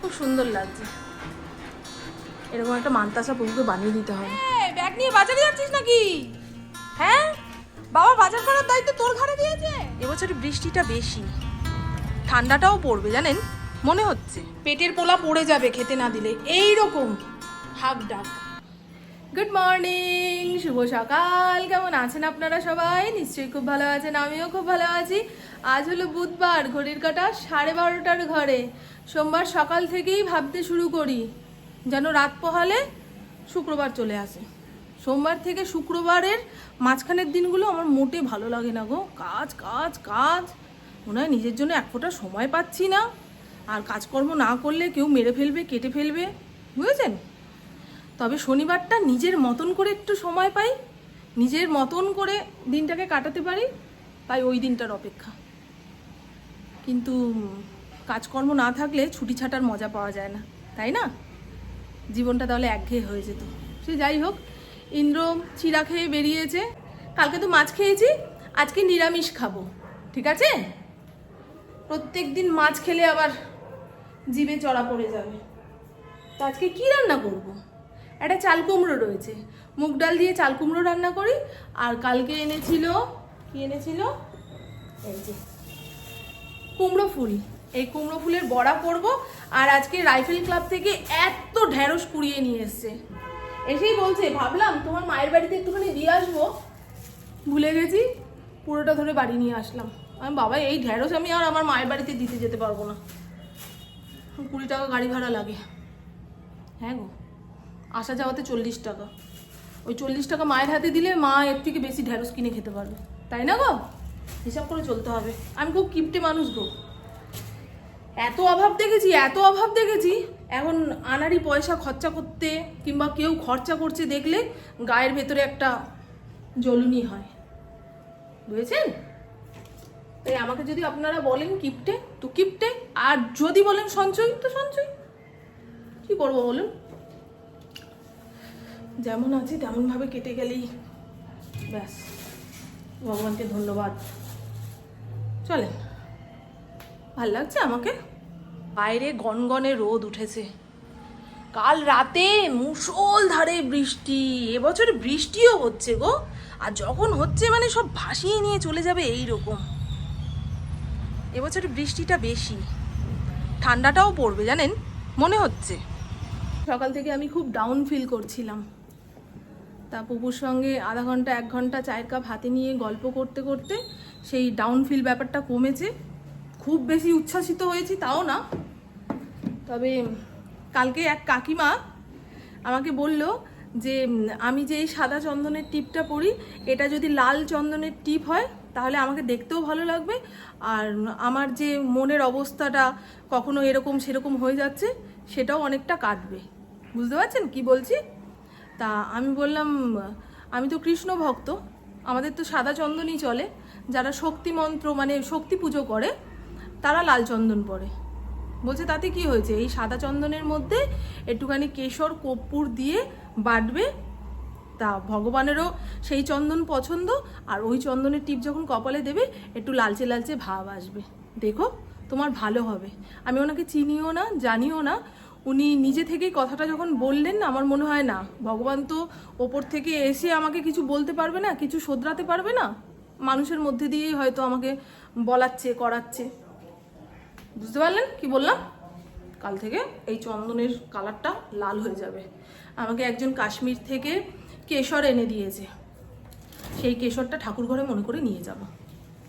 খুব সুন্দর লাগছে। এরকম একটা মান্তাসা পুকুকে বানিয়ে দিতে হবে। ব্যাগ নিয়ে বাজারে যাচ্ছিস নাকি? হ্যাঁ? বাবা বাজার করার দায়িত্ব তোর ঘরে দিয়েছে। এবছর বৃষ্টিটা বেশি। ঠান্ডাটাও পড়বে জানেন? মনে হচ্ছে। পেটের পোলা পড়ে যাবে খেতে না দিলে। এই রকম হাক ডাক। গুড মর্নিং শুভ সকাল। কেমন আছেন আপনারা সবাই? নিশ্চয়ই খুব ভালো আছেন আমিও খুব ভালো আছি। আজ হলো বুধবার, ঘড়ির কাটা সাড়ে বারোটার ঘরে। সোমবার সকাল থেকেই ভাবতে শুরু করি, যেন রাত পোহালে শুক্রবার চলে আসে। সোমবার থেকে শুক্রবারের মাঝখানের দিনগুলো আমার মোটে ভালো লাগে না গো। কাজ কাজ কাজ। মনে হয় নিজের জন্য এক ফোঁটা সময় পাচ্ছি না। আর কাজকর্ম না করলে কেউ মেরে ফেলবে, কেটে ফেলবে, বুঝেছেন? তবে শনিবারটা নিজের মতন করে একটু সময় পাই, নিজের মতন করে দিনটাকে কাটাতে পারি, তাই ওই দিনটার অপেক্ষা। কিন্তু কাজকর্ম না থাকলে ছুটি ছাটার মজা পাওয়া যায় না, তাই না? জীবনটা তাহলে একঘেয়ে হয়ে যেত। সে যাই হোক, ইন্দ্র চিরা খেয়ে বেরিয়েছে। কালকে তো মাছ খেয়েছি, আজকে নিরামিষ খাব, ঠিক আছে? প্রত্যেক দিন মাছ খেলে আবার জিভে চড়া পড়ে যাবে। তো আজকে কি রান্না করব? একটা চাল কুমড়ো রয়েছে। মুগ ডাল দিয়ে চাল কুমড়ো রান্না করি, আর কালকে এনেছিল, কি এনেছিল? এই যে কুমড়ো ফুল। এই কুমড়ো ফুলের বড়া করব আর আজকে রাইফেল ক্লাব থেকে এত ঢেঁড়স কুড়িয়ে নিয়ে এসছে। এসেই বলছে, ভাবলাম তোমার মায়ের বাড়িতে একটুখানি দিয়ে আসব। ভুলে গেছি, পুরোটা ধরে বাড়ি নিয়ে আসলাম। আমি, বাবা, এই ঢেঁড়স আমি আর আমার মায়ের বাড়িতে দিতে যেতে পারব না। কুড়ি টাকা গাড়ি ভাড়া লাগে। হ্যাঁ গো, আসা যাওয়াতে চল্লিশ টাকা। ওই চল্লিশ টাকা মায়ের হাতে দিলে মা এর থেকে বেশি ঢেঁড়স কিনে খেতে পারবে। তাই না গো? হিসাব করে চলতে হবে। আমি খুব কিপটে মানুষ গো। এত অভাব দেখেছি, এত অভাব দেখেছি। এখন আনারি পয়সা খরচা করতে কিংবা কেউ খরচা করছে দেখলে গায়ের ভেতরে একটা জ্বলুনি হয়। বুঝেছেন? তাই আমাকে যদি আপনারা বলেন কিপটে, তো কিপটে। আর যদি বলেন সঞ্চয়, তো সঞ্চয়। কি করব বলুন? যেমন আছি তেমনভাবে কেটে গেলেই ব্যাস। ভগবানকে ধন্যবাদ। চলেন। ভালো লাগছে আমাকে? বাইরে গনগনে রোদ উঠেছে। কাল রাতে মুষল ধারে বৃষ্টি এবছর বৃষ্টিও হচ্ছে গো। আর যখন হচ্ছে মানে সব ভাসিয়ে নিয়ে চলে যাবে এই রকম এবছর বৃষ্টিটা বেশি। ঠান্ডাটাও পড়বে জানেন? মনে হচ্ছে। সকাল থেকে আমি খুব ডাউন ফিল করছিলাম। তা পুপুর সঙ্গে আধা ঘণ্টা এক ঘণ্টা চায়ের কাপ হাতে নিয়ে গল্প করতে করতে সেই ডাউন ফিল ব্যাপারটা কমেছে। খুব বেশি উচ্ছ্বাসিত হয়েছি তাও না। তবে কালকে এক কাকিমা আমাকে বলল যে, আমি যে এই সাদা চন্দনের টিপটা পরি, এটা যদি লাল চন্দনের টিপ হয়, তাহলে আমাকে দেখতেও ভালো লাগবে। আর আমার যে মনের অবস্থাটা কখনো এরকম সেরকম হয়ে যাচ্ছে, সেটাও অনেকটা কাটবে। বুঝতে পারছেন কি বলছি? তা আমি বললাম, আমি তো কৃষ্ণ ভক্ত, আমাদের তো সাদা চন্দনই চলে। যারা শক্তি মন্ত্র মানে শক্তি পুজো করে, তারা লাল চন্দন পরে। বলছে, তাতে কি হয়েছে? এই সাদা চন্দনের মধ্যে একটুখানি কেশর, কর্পূর দিয়ে বাটবে, তা ভগবানেরও সেই চন্দন পছন্দ, আর ওই চন্দনের টিপ যখন কপালে দেবে, একটু লালচে লালচে ভাব আসবে। দেখো, তোমার ভালো হবে। আমি ওনাকে চিনিও না, জানিও না। উনি নিজে থেকেই কথাটা যখন বললেন না, আমার মনে হয় না, ভগবান তো ওপর থেকে এসে আমাকে কিছু বলতে পারবে না, কিছু শোধরাতে পারবে না। মানুষের মধ্যে দিয়েই হয়তো আমাকে বলাচ্ছে, করাচ্ছে। বুঝতে পারলেন কি বললাম? কাল থেকে এই চন্দনের কালারটা লাল হয়ে যাবে। আমাকে একজন কাশ্মীর থেকে কেশর এনে দিয়েছে। সেই কেশরটা ঠাকুর ঘরে মনে করে নিয়ে যাব।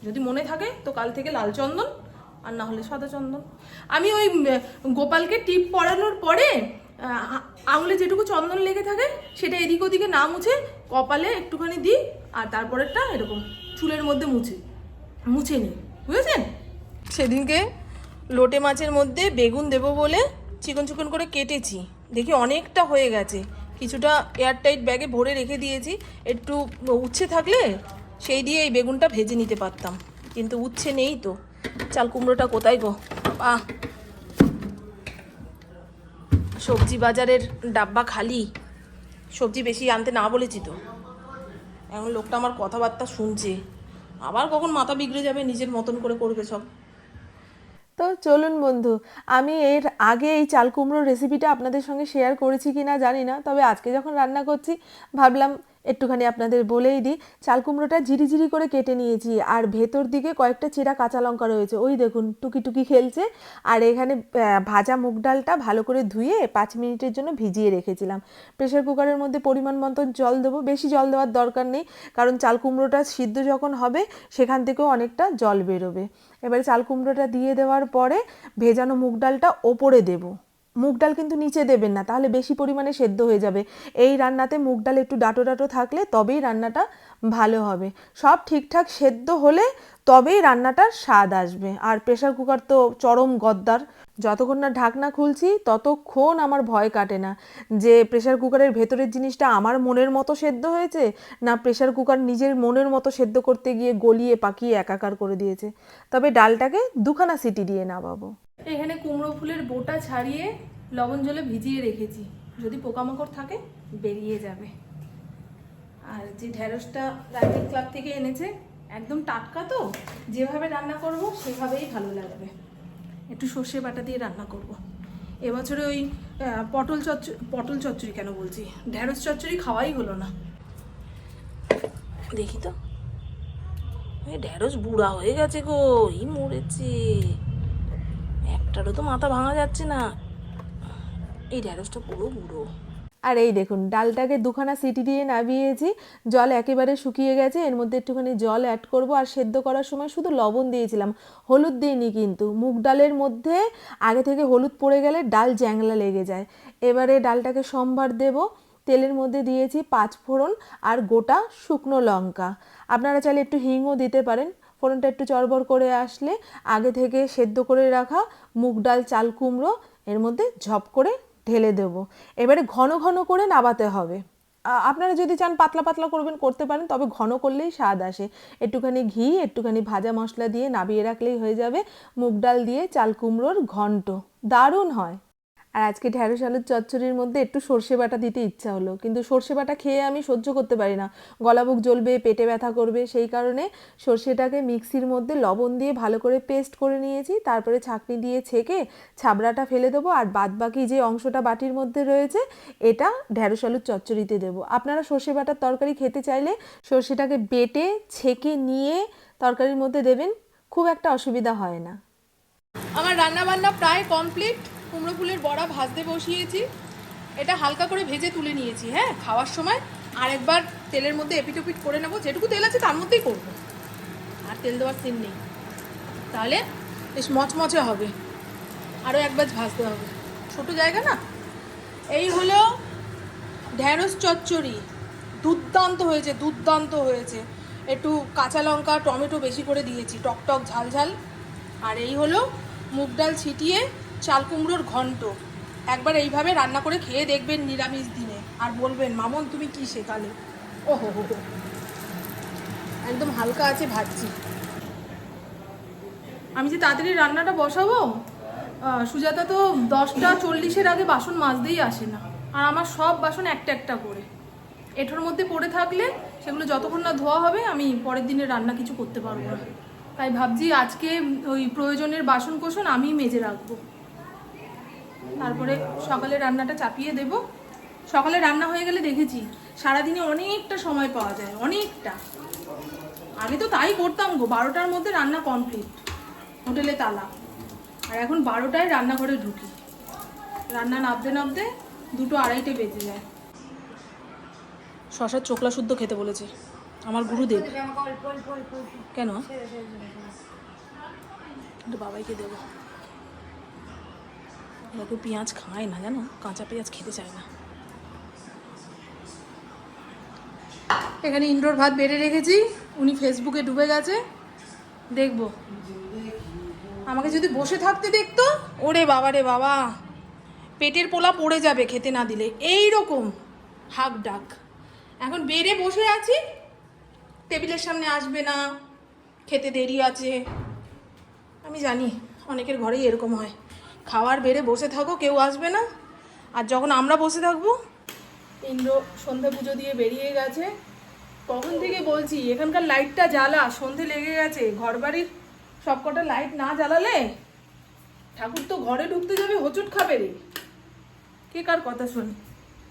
যদি মনে থাকে তো কাল থেকে লাল চন্দন, আর না হলে সাদা চন্দন। আমি ওই গোপালকে টিপ পরানোর পরে আঙুলে যেটুকু চন্দন লেগে থাকে, সেটা এদিক ওদিকে না মুছে কপালে একটুখানি দিই, আর তারপরেরটা এরকম চুলের মধ্যে মুছে মুছে নিই বুঝেছেন? সেদিনকে লোটে মাছের মধ্যে বেগুন দেবো বলে চিকন চিকন করে কেটেছি। দেখি অনেকটা হয়ে গেছে। কিছুটা এয়ারটাইট ব্যাগে ভরে রেখে দিয়েছি। একটু উচ্ছে থাকলে সেই দিয়ে এই বেগুনটা ভেজে নিতে পারতাম। কিন্তু উচ্ছে নেই তো। চাল কুমড়োটা কোথায় গো? আহ সবজি বাজারের ডাব্বা খালি। সবজি বেশি আনতে না বলেছি তো। এখন লোকটা আমার কথাবার্তা শুনছে। আবার কখন মাথা বিগড়ে যাবে নিজের মতন করে করবে সব। তো চলুন বন্ধু, আমি এর আগে এই চাল কুমড়োর রেসিপিটা আপনাদের সঙ্গে শেয়ার করেছি কি না জানি না, তবে আজকে যখন রান্না করছি, ভাবলাম একটুখানি আপনাদের বলেই দিই, চাল কুমড়োটা ঝিরিঝিরি করে কেটে নিয়েছি, আর ভেতর দিকে কয়েকটা চেরা কাঁচা লঙ্কা রয়েছে, ওই দেখুন টুকি টুকি খেলছে, আর এখানে ভাজা মুগ ডালটা ভালো করে ধুয়ে পাঁচ মিনিটের জন্য ভিজিয়ে রেখেছিলাম। প্রেশার কুকারের মধ্যে পরিমাণ মতন জল দেবো, বেশি জল দেওয়ার দরকার নেই, কারণ চাল কুমড়োটা সিদ্ধ যখন হবে, সেখান থেকেও অনেকটা জল বেরোবে। এবারে চাল কুমড়োটা দিয়ে দেওয়ার পরে ভেজানো মুগ ডালটা ওপরে দেবো। মুগ ডাল কিন্তু নিচে দেবেন না, তাহলে বেশি পরিমাণে সেদ্ধ হয়ে যাবে। এই রান্নাতে মুগ ডাল একটু ডাটো ডাটো থাকলে তবেই রান্নাটা ভালো হবে। সব ঠিকঠাক সেদ্ধ হলে তবেই রান্নাটার স্বাদ আসবে। আর প্রেশার কুকার তো চরম গদ্দার। যতক্ষণ না ঢাকনা খুলছি, ততক্ষণ আমার ভয় কাটে না যে প্রেশার কুকারের ভেতরের জিনিসটা আমার মনের মতো সেদ্ধ হয়েছে, না প্রেশার কুকার নিজের মনের মতো সেদ্ধ করতে গিয়ে গলিয়ে পাকিয়ে একাকার করে দিয়েছে। তবে ডালটাকে দুখানা সিটি দিয়ে নামাবো। এখানে কুমড়ো ফুলের বোটা ছাড়িয়ে লবণ জলে ভিজিয়ে রেখেছি। যদি পোকামাকড় থাকে, বেরিয়ে যাবে। আর যে ঢ্যাঁড়সটা রাইডিং ক্লাব থেকে এনেছে, একদম টাটকা তো, যেভাবে রান্না করব, সেভাবেই ভালো লাগবে। একটু সর্ষে বাটা দিয়ে রান্না করব। এবছরে ওই পটল চচ্চড়ি পটল চচ্চড়ি কেন বলছি? ঢ্যাঁড়স চচ্চড়ি খাওয়াই হলো না। দেখি তো। এই ঢ্যাঁড়স বুড়া হয়ে গেছে গো, এই মরেছে। একটারও তো মাথা ভাঙা যাচ্ছে না। এই ঢ্যাঁড়সটা পুরো বুড়ো। আর এই দেখুন, ডালটাকে দুখানা সিটি দিয়ে নামিয়েছি জল একেবারে শুকিয়ে গেছে, এর মধ্যে একটুখানি জল অ্যাড করব আর সেদ্ধ করার সময় শুধু লবণ দিয়েছিলাম। হলুদ দিইনি কিন্তু, মুগ ডালের মধ্যে আগে থেকে হলুদ পড়ে গেলে ডাল জ্যাংলা লেগে যায়। এবারে ডালটাকে সম্বার দেব, তেলের মধ্যে দিয়েছি পাঁচ ফোড়ন আর গোটা শুকনো লঙ্কা। আপনারা চাইলে একটু হিংও দিতে পারেন। ফোড়নটা একটু চড়বড় করে আসলে আগে থেকে সেদ্ধ করে রাখা মুগ ডাল, চাল কুমড়ো এর মধ্যে ঝপ করে ঢেলে দেব। এবারে ঘন ঘন করে নাবাতে হবে। আপনারা যদি চান পাতলা পাতলা করবেন, করতে পারেন, তবে ঘন করলেই স্বাদ আসে। একটুখানি ঘি, একটুখানি ভাজা মশলা দিয়ে নাবিয়ে রাখলেই হয়ে যাবে মুগ ডাল দিয়ে চাল কুমড়োর ঘন্ট। দারুণ হয়। আর আজকে ঢ্যাঁড়স আলুর চচ্চড়ির মধ্যে একটু সর্ষে বাটা দিতে ইচ্ছা হলো। কিন্তু সর্ষে বাটা খেয়ে আমি সহ্য করতে পারি না। গলা বুক জ্বলবে, পেটে ব্যথা করবে, সেই কারণে সর্ষেটাকে মিক্সির মধ্যে লবণ দিয়ে ভালো করে পেস্ট করে নিয়েছি। তারপরে ছাঁকনি দিয়ে ছেঁকে ছাবড়াটা ফেলে দেবো আর বাদ বাকি যে অংশটা বাটির মধ্যে রয়েছে, এটা ঢ্যাঁড়স আলুর চচ্চড়িতে দেবো। আপনারা সর্ষে বাটার তরকারি খেতে চাইলে সর্ষেটাকে বেটে ছেঁকে নিয়ে তরকারির মধ্যে দেবেন, খুব একটা অসুবিধা হয় না। আমার রান্না বান্না প্রায় কমপ্লিট কুমড়ো ফুলের বড়া ভাজতে বসিয়েছি। এটা হালকা করে ভেজে তুলে নিয়েছি হ্যাঁ? খাওয়ার সময় আরেকবার তেলের মধ্যে এপিট ওপিট করে নেব। যেটুকু তেল আছে তার মধ্যেই করব। আর তেল দেওয়ার সিন নেই। তাহলে বেশ মচমচে হবে। আরও একবার ভাজতে হবে। ছোটো জায়গা না? এই হলো ঢ্যাঁড়স চচ্চড়ি। দুর্দান্ত হয়েছে দুর্দান্ত হয়েছে। একটু কাঁচা লঙ্কা, টমেটো বেশি করে দিয়েছি। টক টক ঝাল ঝাল। আর এই হলো মুগ ডাল ছিটিয়ে চাল কুমড়োর ঘন্ট। একবার এইভাবে রান্না করে খেয়ে দেখবেন নিরামিষ দিনে। আর বলবেন, মামন, তুমি কি শেখালে? ও হো হো। একদম হালকা আছে ভাজছি। আমি যে তাড়াতাড়ি রান্নাটা বসাবো সুজাতা তো দশটা চল্লিশের আগে বাসন মাজতেই আসে না। আর আমার সব বাসন একটা একটা করে। এঠোর মধ্যে পড়ে থাকলে সেগুলো যতক্ষণ না ধোয়া হবে, আমি পরের দিনের রান্না কিছু করতে পারব না। তাই ভাবছি আজকে ওই প্রয়োজনের বাসন কোসন আমি মেজে রাখব। তারপরে সকালে রান্নাটা চাপিয়ে দেব। সকালে রান্না হয়ে গেলে দেখেছি সারাদিনে অনেকটা সময় পাওয়া যায় অনেকটা। আগে তো তাই করতাম গো বারোটার মধ্যে রান্না কমপ্লিট হোটেলে তালা। আর এখন বারোটায় রান্নাঘরে ঢুকি। রান্না নাবতে নাবতে দুটো আড়াইটে বেজে যায়। শশার চোখলা শুদ্ধ খেতে বলেছে আমার গুরুদেব। কেন? বাবাইকে দেবো। দেখো পেঁয়াজ খায় না, জানো? কাঁচা পেঁয়াজ খেতে চায় না। এখানে ইন্ডোর ভাত বেড়ে রেখেছি, উনি ফেসবুকে ডুবে গেছে। দেখব। আমাকে যদি বসে থাকতে দেখতো, ওরে বাবা রে বাবা। পেটের পোলা পড়ে যাবে খেতে না দিলে। এই রকম হাক ডাক। এখন বেড়ে বসে আছি, টেবিলের সামনে আসবে না, খেতে দেরি আছে। আমি জানি, অনেকের ঘরেই এরকম হয়। খাওয়ার বেড়ে বসে থাকো, কেউ আসবে না। আর যখন আমরা বসে থাকব, ইন্দ্র সন্ধে পুজো দিয়ে বেরিয়ে গেছে। কখন থেকে বলছি, এখানকার লাইটটা জ্বালা, সন্ধে লেগে গেছে। ঘর বাড়ির সবকটা লাইট না জ্বালালে ঠাকুর তো ঘরে ঢুকতে যাবে, হোঁচট খাবে রে। কে কার কথা শোনে?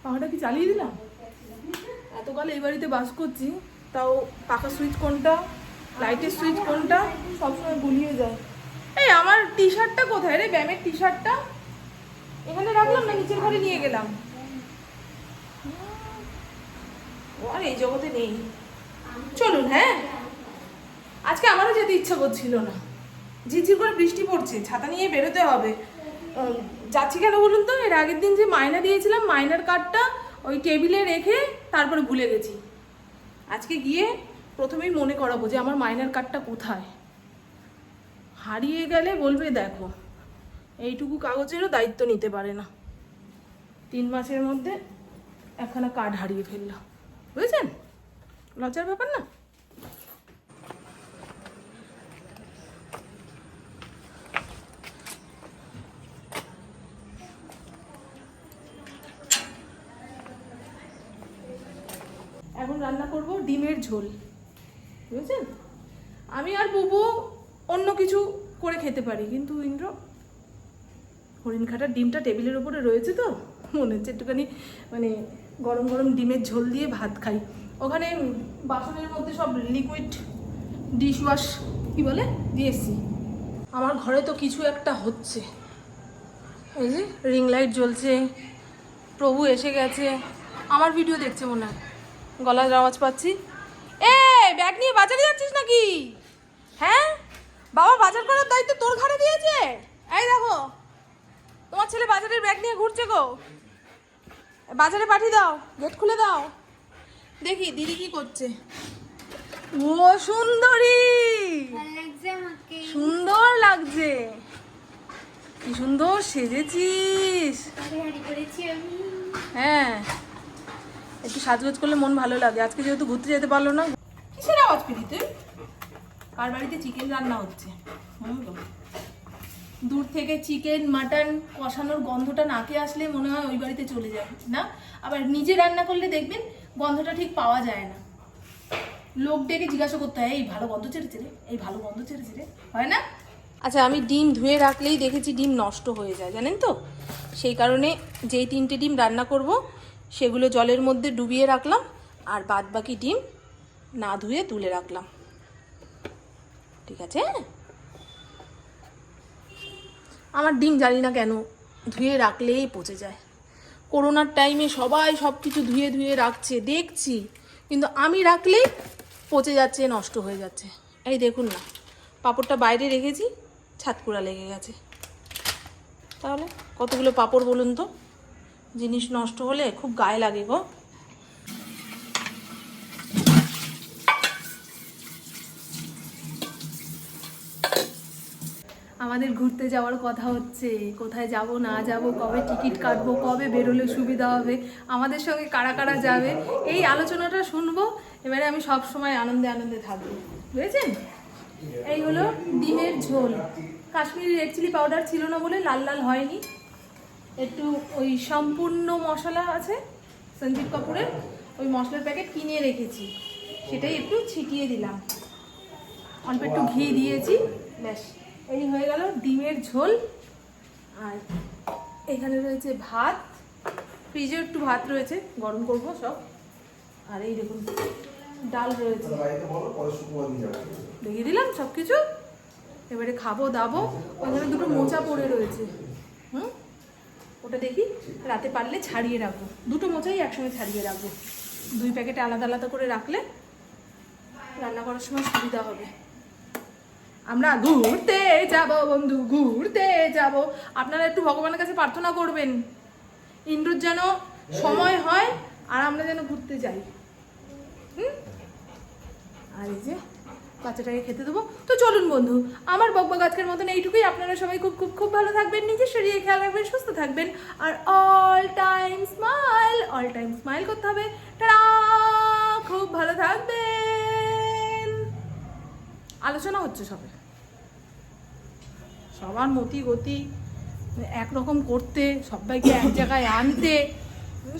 পাখাটা কি চালিয়ে দিলাম? এতকাল এই বাড়িতে বাস করছি, তাও পাখা সুইচ কোনটা লাইটের সুইচ কোনটা, সবসময় গুলিয়ে যায়। এই, আমার টি শার্টটা কোথায় রে? ব্যামের টি শার্টটা এখানে রাখলাম না, নিচের ঘরে নিয়ে গেলাম। ও, আর এই জগতে নেই। চলুন হ্যাঁ? আজকে আমারও যেতে ইচ্ছা করছিল না। ঝিরঝির করে বৃষ্টি পড়ছে, ছাতা নিয়ে বেরোতে হবে। যাচ্ছি কেন বলুন তো? এর আগের দিন যে মাইনা দিয়েছিলাম, মাইনার কার্ডটা ওই টেবিলে রেখে তারপরে ভুলে গেছি। আজকে গিয়ে প্রথমেই মনে করাবো যে আমার মাইনার কার্ডটা কোথায়। হারিয়ে গেলে বলবে, দেখো, এইটুকু কাগজেরও দায়িত্ব নিতে পারে না। তিন মাসের মধ্যে একখানা কার্ড হারিয়ে ফেললাম বুঝেছেন? লজ্জার ব্যাপার না? এখন রান্না করব ডিমের ঝোল। বুঝেছেন? আমি আর বুবু অন্য কিছু করে খেতে পারি। কিন্তু ইন্দ্র, হরিণ খাটার ডিমটা টেবিলের ওপরে রয়েছে তো? মনে হচ্ছে একটুখানি মানে গরম গরম ডিমের ঝোল দিয়ে ভাত খাই। ওখানে বাসনের মধ্যে সব লিকুইড ডিশ ওয়াশ কী বলে? দিয়েছি আমার ঘরে তো কিছু একটা হচ্ছে। এই যে রিং লাইট জ্বলছে, প্রভু এসে গেছে। আমার ভিডিও দেখছে মনে হয়। গলার আওয়াজ পাচ্ছি। এ ব্যাগ নিয়ে বাজারে যাচ্ছিস নাকি? হ্যাঁ? বাবা বাজার করার দায়িত্ব তোর ঘরে দিয়েছে? এই দেখো তোমার ছেলে বাজারের ব্যাগ নিয়ে ঘুরছে গো। বাজারে পাঠিয়ে দাও গেট খুলে দাও। দেখি দিদি কি করছে? ও সুন্দরী! সুন্দর লাগছে। কি সুন্দর সেজেছিস। হ্যাঁ। একটু সাজগোজ করলে মন ভালো লাগে। আজকে যেহেতু ঘুরতে যেতে পারল না। কিসের আওয়াজ পেলি তুই? কার বাড়িতে চিকেন রান্না হচ্ছে? দূর থেকে চিকেন মাটন কষানোর গন্ধটা নাকে আসলে মনে হয় ওই বাড়িতে চলে যায় না? আবার নিজে রান্না করলে দেখবেন গন্ধটা ঠিক পাওয়া যায় না। লোক ডেকে জিজ্ঞাসা করতে হয়, এই ভালো গন্ধ ছেড়েছে রে? এই ভালো গন্ধ ছেড়েছে রে? হয় না? আচ্ছা আমি ডিম ধুয়ে রাখলেই দেখেছি ডিম নষ্ট হয়ে যায়, জানেন তো? সেই কারণে যেই তিনটে ডিম রান্না করব, সেগুলো জলের মধ্যে ডুবিয়ে রাখলাম, আর বাদ বাকি ডিম না ধুয়ে তুলে রাখলাম। ঠিক আছে? আমার ডিম জানি না কেন, ধুয়ে রাখলেই পচে যায়। করোনার টাইমে সবাই সব কিছু ধুয়ে ধুয়ে রাখছে, দেখছি। কিন্তু আমি রাখলেই পচে যাচ্ছে, নষ্ট হয়ে যাচ্ছে। এই দেখুন না, পাপড়টা বাইরে রেখেছি ছাতকুড়া লেগে গেছে। তাহলে কতগুলো পাপড় বলুন তো? জিনিস নষ্ট হলে খুব গায়ে লাগে গো। আমাদের ঘুরতে যাওয়ার কথা হচ্ছে। কোথায় যাব, না যাব, কবে টিকিট কাটবো, কবে বেরোলে সুবিধা হবে, আমাদের সঙ্গে কারা কারা যাবে, এই আলোচনাটা শুনব। এবারে আমি সব সময় আনন্দে আনন্দে থাকব। বুঝেছেন? এই হলো ডিমের ঝোল। কাশ্মীরি রেড চিলি পাউডার ছিল না বলে লাল লাল হয়নি। একটু ওই সম্পূর্ণ মশলা আছে, সঞ্জীব কাপুরের। ওই মশলার প্যাকেট কিনে রেখেছি। সেটাই একটু ছিটিয়ে দিলাম। অল্প একটু ঘি দিয়েছি, ব্যাস। এই হয়ে গেল ডিমের ঝোল। আর এখানে রয়েছে ভাত। ফ্রিজে একটু ভাত রয়েছে গরম করব সব। আর এই দেখুন ডাল রয়েছে। দেখিয়ে দিলাম সব কিছু এবারে খাব দাবো। ওখানে দুটো মোচা পড়ে রয়েছে। হুম? ওটা দেখি রাতে পারলে ছাড়িয়ে রাখব। দুটো মোচাই একসঙ্গে ছাড়িয়ে রাখব। দুই প্যাকেটে আলাদা আলাদা করে রাখলে রান্না করার সময় সুবিধা হবে। আমরা ঘুরতে যাব বন্ধু, ঘুরতে যাব। আপনারা একটু ভগবানের কাছে প্রার্থনা করবেন। ইন্দ্রর যেন সময় হয় আর আমরা যেন ঘুরতে যাই। হুম? আর এই যে বাচ্চাটাকে খেতে দেবো। তো চলুন বন্ধু, আমার বকবক আজকের মতন এইটুকুই। আপনারা সবাই খুব খুব খুব ভালো থাকবেন, নিজের শরীরে খেয়াল রাখবেন, সুস্থ থাকবেন। আর all time smile all time smile করতে হবে। খুব ভালো থাকবেন। আলোচনা হচ্ছে সবে। সবার মতি গতি একরকম করতে সবাইকে এক জায়গায় আনতে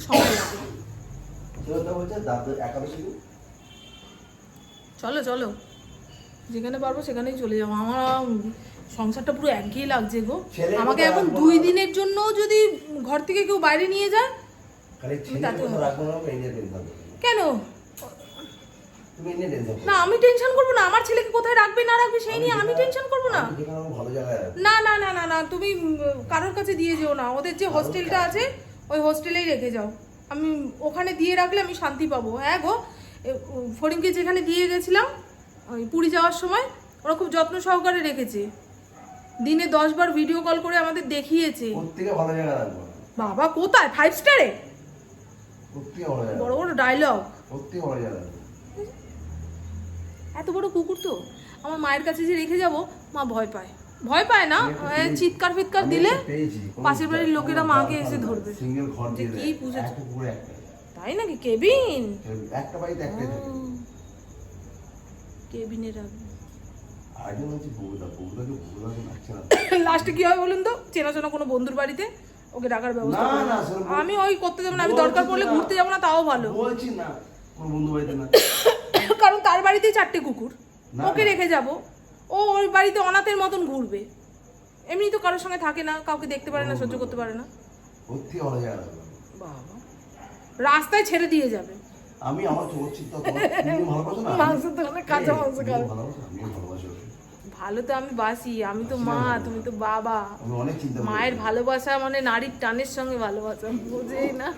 সময় লাগে চলো চলো। যেখানে পারব সেখানেই চলে যাব। আমার সংসারটা পুরো একঘেয়ে লাগছে গো। আমাকে এখন দুই দিনের জন্য যদি ঘর থেকে কেউ বাইরে নিয়ে যায়। কেন? তুমি এই টেনশন না আমি টেনশন করব না। আমার ছেলেকে কোথায় রাখবে না রাখবে সেই নিয়ে আমি টেনশন করব না। ভালো জায়গায় না না না না না তুমি কারোর কাছে দিয়ে যেও না। ওদের যে হোস্টেলটা আছে ওই হোস্টেলেই রেখে যাও। আমি ওখানে দিয়ে রাখলে আমি শান্তি পাবো। হ্যাঁ গো ফড়িংকে যেখানে দিয়ে গেছিলাম ওই পুরী যাওয়ার সময় ওরা খুব যত্ন সহকারে রেখেছে। দিনে দশ বার ভিডিও কল করে আমাদের দেখিয়েছে। বাবা কোথায়? ফাইভ স্টারে বড় বড় ডায়লগ প্রত্যেকে ভালো জায়গায় রাখব এত বড় কুকুর তো? আমার মায়ের কাছে যে রেখে যাব মা ভয় পায়। ভয় পায় না? চিৎকার ফিৎকার দিলে পাশের বাড়ির লোকেরা মাকে এসে ধরবে। কি একটা তাই নাকি? কেবিন? একটা বাড়িতে একটাই থাকে। কেবিনে রাখবে লাস্টে কি হয় বলুন তো? চেনা চেনা কোনো বন্ধুর বাড়িতে? ওকে ডাকার ব্যবস্থা আমি ওই করতে যাব না। আমি দরকার পড়লে ঘুরতে যাব না তাও ভালো। বলছি না কোনো বন্ধু বাড়িতে না। কারণ তার বাড়িতেই চারটে কুকুর। ওকে রেখে যাব। ও ওর বাড়িতে অনাথের মতন ঘুরবে। এমনি তো কারোর সঙ্গে থাকে না কাউকে দেখতে পারে না সহ্য করতে পারে না। বাবা। রাস্তায় ছেড়ে দিয়ে যাবে। আমি আমার চোখ চিন্তা ভালোবাসো না কাঁচা মাংস খাবে। ভালোবাসো আমিও ভালোবাসি ওকে। ভালো তো আমি বাসি আমি তো মা তুমি তো বাবা। মায়ের ভালোবাসা মানে নারীর টানের সঙ্গে ভালোবাসা বুঝেই না,